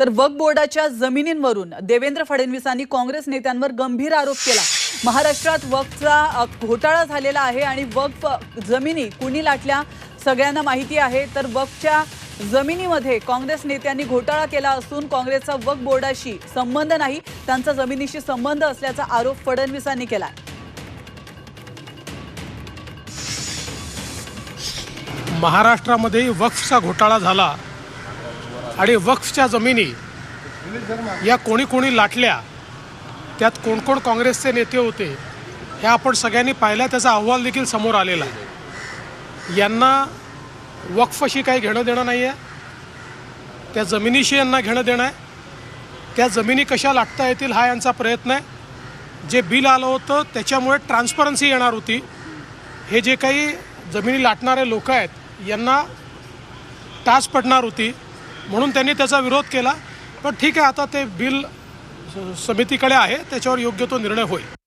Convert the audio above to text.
तर वक्फ बोर्डाच्या जमिनींवरून देवेंद्र फडणवीसांनी काँग्रेस नेत्यांवर गंभीर आरोप केला. महाराष्ट्रात वक्फचा घोटाळा झालेला आहे आणि वक्फ जमिनी कुणी लाटल्या सगळ्यांना माहिती आहे. तर वक्फच्या जमिनीमध्ये काँग्रेस नेत्यांनी घोटाळा केला असून काँग्रेसचा वक्फ बोर्डाशी संबंध नाही त्यांचा जमिनीशी संबंध असल्याचा आरोप फडणवीसांनी केला. महाराष्ट्रामध्ये वक्फचा घोटाळा झाला. आणि वक्फच्या जमिनी या कोणी कोणी लाटल्या त्यात कोण कोण काँग्रेसचे नेते होते हे आपण सगळ्यांनी पाहिल्या त्याचा अहवाल देखील समोर आलेला आहे. यांना वक्फशी काही घेणं देणं नाही आहे त्या जमिनीशी यांना घेणं देणं आहे. त्या जमिनी कशा लाटता येतील हा यांचा प्रयत्न आहे. जे बिल आलं होतं त्याच्यामुळे ट्रान्सपरन्सी येणार होती. हे जे काही जमिनी लाटणारे लोक आहेत यांना टास पडणार होती. म्हणून त्यांनी त्याचा विरोध केला. पण ठीक आहे आता ते बिल स- समितीकडे आहे त्याच्यावर योग्य तो निर्णय होईल.